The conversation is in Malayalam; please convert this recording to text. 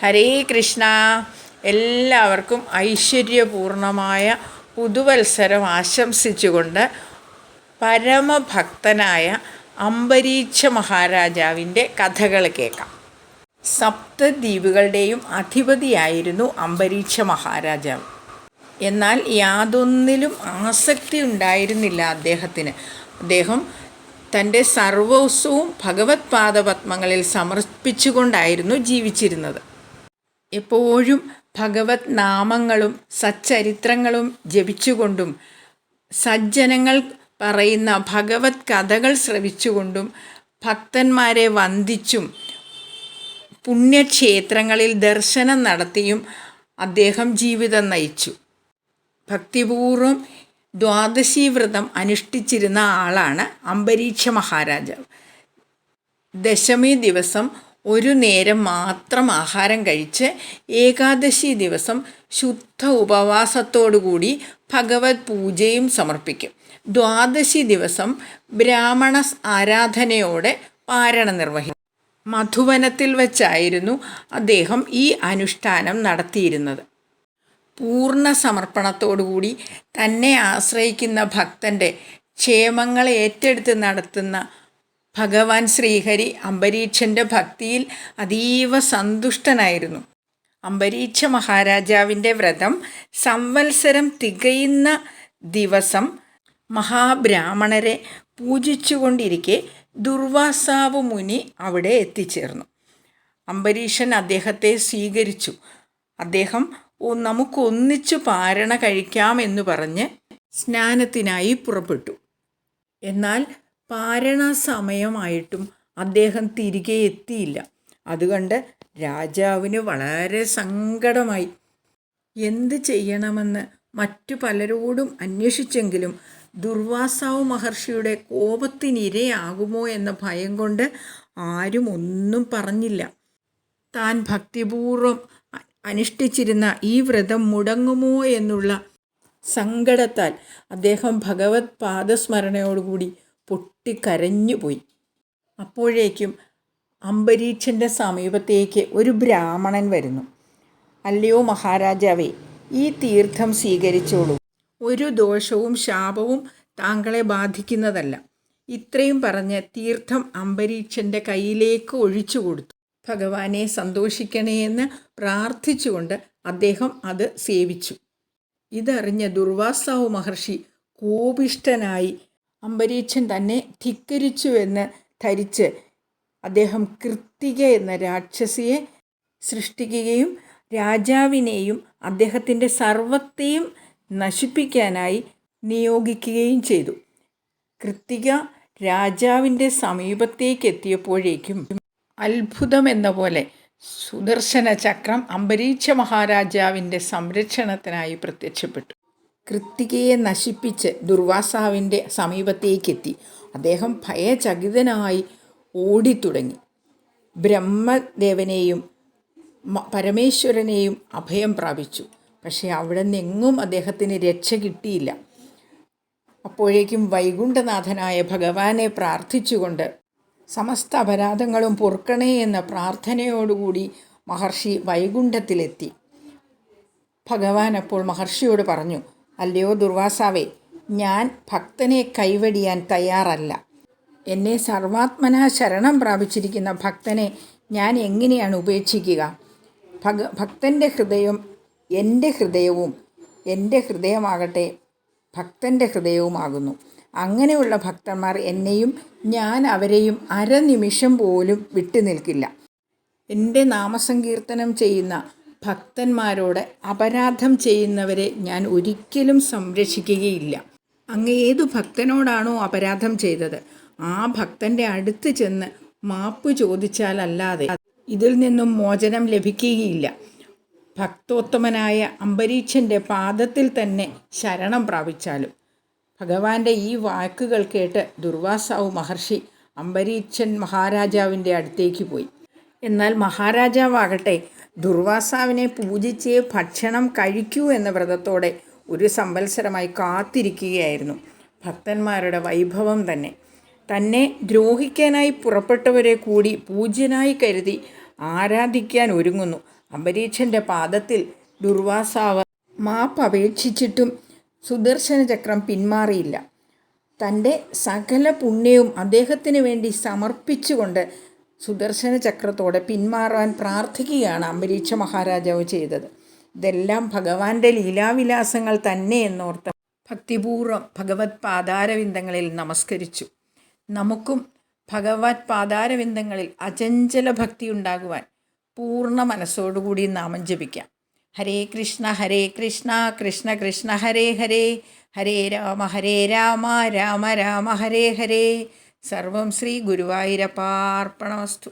ഹരേ കൃഷ്ണ. എല്ലാവർക്കും ഐശ്വര്യപൂർണമായ പുതുവത്സരം ആശംസിച്ചുകൊണ്ട് പരമഭക്തനായ അംബരീക്ഷ മഹാരാജാവിന്റെ കഥകൾ കേൾക്കാം. സപ്തദ്വീപുകളുടെയും അധിപതിയായിരുന്നു അംബരീക്ഷ മഹാരാജാവ്. എന്നാൽ യാതൊന്നിലും ആസക്തി ഉണ്ടായിരുന്നില്ല അദ്ദേഹത്തിന്. അദ്ദേഹം തന്റെ സർവസ്വവും ഭഗവത് പാദപത്മങ്ങളിൽ സമർപ്പിച്ചുകൊണ്ടായിരുന്നു ജീവിച്ചിരുന്നത്. എപ്പോഴും ഭഗവത് നാമങ്ങളും സച്ചരിത്രങ്ങളും ജപിച്ചുകൊണ്ടും സജ്ജനങ്ങൾ പറയുന്ന ഭഗവത് കഥകൾ ശ്രവിച്ചുകൊണ്ടും ഭക്തന്മാരെ വന്ദിച്ചും പുണ്യക്ഷേത്രങ്ങളിൽ ദർശനം നടത്തിയും അദ്ദേഹം ജീവിതം നയിച്ചു. ഭക്തിപൂർവം ദ്വാദശി വ്രതം അനുഷ്ഠിച്ചിരുന്ന ആളാണ് അംബരീക്ഷ മഹാരാജാവ്. ദശമി ദിവസം ഒരു നേരം മാത്രം ആഹാരം കഴിച്ച് ഏകാദശി ദിവസം ശുദ്ധ ഉപവാസത്തോടുകൂടി ഭഗവത് പൂജയും സമർപ്പിക്കും. ദ്വാദശി ദിവസം ബ്രാഹ്മണ ആരാധനയോടെ പാരണ നിർവഹിക്കും. മധുവനത്തിൽ വച്ചായിരുന്നു അദ്ദേഹം ഈ അനുഷ്ഠാനം നടത്തിയിരുന്നത്. പൂർണ സമർപ്പണത്തോടുകൂടി തന്നെ ആശ്രയിക്കുന്ന ഭക്തന്റെ ക്ഷേമങ്ങളെ ഏറ്റെടുത്ത് നടത്തുന്ന ഭഗവാൻ ശ്രീഹരി അംബരീക്ഷന്റെ ഭക്തിയിൽ അതീവ സന്തുഷ്ടനായിരുന്നു. അംബരീക്ഷ മഹാരാജാവിന്റെ വ്രതം സംവത്സരം തികയുന്ന ദിവസം മഹാബ്രാഹ്മണരെ പൂജിച്ചുകൊണ്ടിരിക്കെ ദുർവാസാവ് മുനി അവിടെ എത്തിച്ചേർന്നു. അംബരീഷൻ അദ്ദേഹത്തെ സ്വീകരിച്ചു. അദ്ദേഹം ഓ നമുക്കൊന്നിച്ചു പാരണ കഴിക്കാമെന്ന് പറഞ്ഞ് സ്നാനത്തിനായി പുറപ്പെട്ടു. എന്നാൽ സമയമായിട്ടും അദ്ദേഹം തിരികെ എത്തിയില്ല. അതുകൊണ്ട് രാജാവിന് വളരെ സങ്കടമായി. എന്ത് ചെയ്യണമെന്ന് മറ്റു പലരോടും അന്വേഷിച്ചെങ്കിലും ദുർവാസാവ് മഹർഷിയുടെ കോപത്തിനിരയാകുമോ എന്ന ഭയം കൊണ്ട് ആരും ഒന്നും പറഞ്ഞില്ല. താൻ ഭക്തിപൂർവം അനുഷ്ഠിച്ചിരുന്ന ഈ വ്രതം മുടങ്ങുമോ എന്നുള്ള സങ്കടത്താൽ അദ്ദേഹം ഭഗവത് പാദസ്മരണയോടുകൂടി പൊട്ടിക്കരഞ്ഞുപോയി അപ്പോഴേക്കും അംബരീക്ഷന്റെ സമീപത്തേക്ക് ഒരു ബ്രാഹ്മണൻ വരുന്നു. അല്ലയോ മഹാരാജാവേ ഈ തീർത്ഥം സ്വീകരിച്ചോളൂ. ഒരു ദോഷവും ശാപവും താങ്കളെ ബാധിക്കുന്നതല്ല. ഇത്രയും പറഞ്ഞ് തീർത്ഥം അംബരീക്ഷന്റെ കയ്യിലേക്ക് ഒഴിച്ചു കൊടുത്തു. ഭഗവാനെ സന്തോഷിക്കണേയെന്ന് പ്രാർത്ഥിച്ചുകൊണ്ട് അദ്ദേഹം അത് സേവിച്ചു. ഇതറിഞ്ഞ ദുർവാസാവ് മഹർഷി കോപിഷ്ടനായി അംബരീക്ഷൻ തന്നെ ധിക്കരിച്ചുവെന്ന് ധരിച്ച് അദ്ദേഹം കൃത്തിക എന്ന രാക്ഷസിയെ സൃഷ്ടിക്കുകയും രാജാവിനെയും അദ്ദേഹത്തിന്റെ സർവത്തെയും നശിപ്പിക്കാനായി നിയോഗിക്കുകയും ചെയ്തു. കൃത്തിക രാജാവിന്റെ സമീപത്തേക്ക് എത്തിയപ്പോഴേക്കും അത്ഭുതം എന്ന പോലെ സുദർശന ചക്രം അംബരീക്ഷ മഹാരാജാവിന്റെ സംരക്ഷണത്തിനായി പ്രത്യക്ഷപ്പെട്ടു. കൃത്തികയെ നശിപ്പിച്ച് ദുർവാസാവിന്റെ സമീപത്തേക്കെത്തി. അദ്ദേഹം ഭയചകിതനായി ഓടിത്തുടങ്ങി. ബ്രഹ്മദേവനെയും പരമേശ്വരനെയും അഭയം പ്രാപിച്ചു. പക്ഷേ അവിടെ നിന്നെങ്ങും അദ്ദേഹത്തിന് രക്ഷ കിട്ടിയില്ല. അപ്പോഴേക്കും വൈകുണ്ഠനാഥനായ ഭഗവാനെ പ്രാർത്ഥിച്ചുകൊണ്ട് സമസ്ത അപരാധങ്ങളും പൊറുക്കണേ എന്ന പ്രാർത്ഥനയോടുകൂടി മഹർഷി വൈകുണ്ഠത്തിലെത്തി. ഭഗവാൻ അപ്പോൾ മഹർഷിയോട് പറഞ്ഞു അല്ലയോ ദുർവാസാവേ ഞാൻ ഭക്തനെ കൈവടിയാൻ തയ്യാറല്ല. എന്നെ സർവാത്മന ശരണം പ്രാപിച്ചിരിക്കുന്ന ഭക്തനെ ഞാൻ എങ്ങനെയാണ് ഉപേക്ഷിക്കുക? ഭഗ ഭക്തന്റെ ഹൃദയം എന്റെ ഹൃദയവും എന്റെ ഹൃദയമാകട്ടെ ഭക്തന്റെ ഹൃദയവുമാകുന്നു. അങ്ങനെയുള്ള ഭക്തന്മാർ എന്നെയും ഞാൻ അവരെയും അരനിമിഷം പോലും വിട്ടു നിൽക്കില്ല എന്റെ നാമസങ്കീർത്തനം ചെയ്യുന്ന ഭക്തന്മാരോട് അപരാധം ചെയ്യുന്നവരെ ഞാൻ ഒരിക്കലും സംരക്ഷിക്കുകയില്ല. അങ്ങ് ഏതു ഭക്തനോടാണോ അപരാധം ചെയ്തത് ആ ഭക്തന്റെ അടുത്ത് ചെന്ന് മാപ്പ് ചോദിച്ചാലല്ലാതെ ഇതിൽ നിന്നും മോചനം ലഭിക്കുകയില്ല. ഭക്തോത്തമനായ അംബരീക്ഷന്റെ പാദത്തിൽ തന്നെ ശരണം പ്രാപിച്ചാലും. ഭഗവാന്റെ ഈ വാക്കുകൾ കേട്ട് ദുർവാസാവ് മഹർഷി അംബരീക്ഷൻ മഹാരാജാവിന്റെ അടുത്തേക്ക് പോയി. എന്നാൽ മഹാരാജാവാകട്ടെ ദുർവാസാവിനെ പൂജിച്ച് ഭക്ഷണം കഴിക്കൂ എന്ന വ്രതത്തോടെ ഒരു സംവത്സരമായി കാത്തിരിക്കുകയായിരുന്നു. ഭക്തന്മാരുടെ വൈഭവം തന്നെ. തന്നെ ദ്രോഹിക്കാനായി പുറപ്പെട്ടവരെ കൂടി പൂജ്യനായി കരുതി ആരാധിക്കാൻ ഒരുങ്ങുന്നു. അംബരീക്ഷന്റെ പാദത്തിൽ ദുർവാസാവ് മാപ്പ് അപേക്ഷിച്ചിട്ടും സുദർശന ചക്രം പിന്മാറിയില്ല. തന്റെ സകല പുണ്യവും അദ്ദേഹത്തിന് വേണ്ടി സമർപ്പിച്ചുകൊണ്ട് സുദർശന ചക്രത്തോടെ പിന്മാറാൻ പ്രാർത്ഥിക്കുകയാണ് അംബരീക്ഷ മഹാരാജാവ് ചെയ്തത്. ഇതെല്ലാം ഭഗവാന്റെ ലീലാവിലാസങ്ങൾ തന്നെ എന്നോർത്ത് ഭക്തിപൂർവം ഭഗവത് പാതാരവിന്ദങ്ങളിൽ നമസ്കരിച്ചു. നമുക്കും ഭഗവത് പാതാരവിന്ദങ്ങളിൽ അചഞ്ചല ഭക്തി ഉണ്ടാകുവാൻ പൂർണ മനസ്സോടുകൂടി നാമം ജപിക്കാം. ഹരേ കൃഷ്ണ ഹരേ കൃഷ്ണ കൃഷ്ണ കൃഷ്ണ ഹരേ ഹരേ. ഹരേ രാമ ഹരേ രാമ രാമ രാമ ഹരേ ഹരേ. സർവം ശ്രീ ഗുരുവായൂരപ്പാർപ്പണമസ്തു.